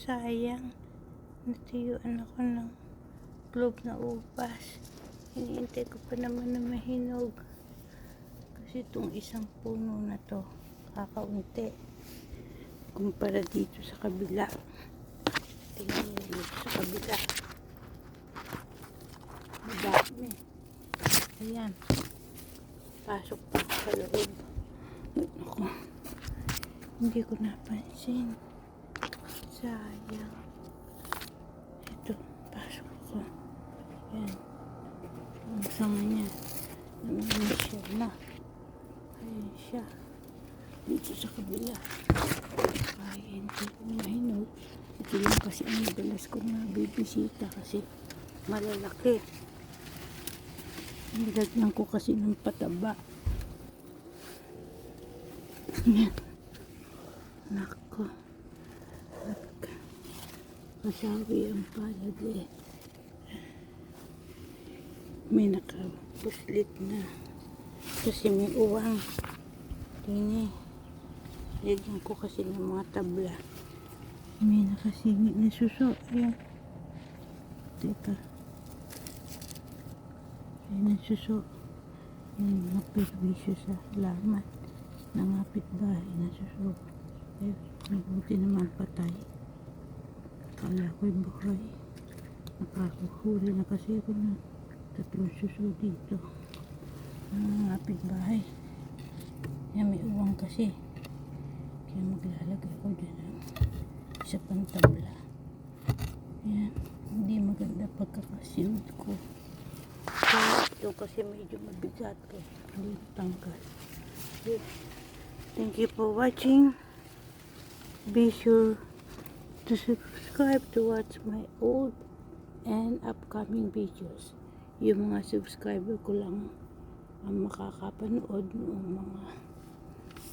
sayang. Natuyuan ako ng globe na upas. Hinihintay ko pa naman na mahinog. Kasi itong isang puno na to, kakaunti. Kumpara dito sa kabila. Tingnan dito sa kabila. Madami. Ayan. Pasok pa sa loob. Ako. Hindi ko napansin. Sayang. Ito, pasok ako. Yan. Ang sama niya. Naman siya na. Ayan siya. Dito sa kabila. Ay, hindi ko mahinog. Ito lang kasi ang madalas ko na bibisita kasi malalaki. Nilagyan ko kasi ng pataba. Yan. Nako. Masawi ang palad eh. May nakapuslit na. Kasi may uwang. Tingnan. Lagyan ko kasi ng mga tabla. May nakasingit na suso. Ayan. Teka. Ayan ang suso. Yan mga perwisyo sa laman. Nangapit bahay na suso. Eh, mabuti naman patay. Kala ko'y buhay. Nakakuhuli na kasi ako ng tatlong suso dito. Nangapit bahay. Yan may uwang kasi. Kaya maglalagay ko dyan ng isa pang tabla. Yan. Hindi maganda pagkakasiwid ko. Kaya ito kasi medyo mabigat ko. Hindi tanggal. Okay. Thank you for watching. Be sure to subscribe to watch my old and upcoming videos. Yung mga subscriber ko lang ang makakapanood ng mga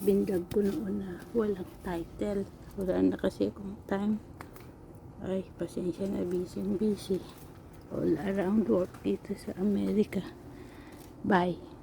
bindag ko noon na walang title. Wala na kasi akong time. Ay, pasensya na busy busy. All around work dito sa Amerika. Bye.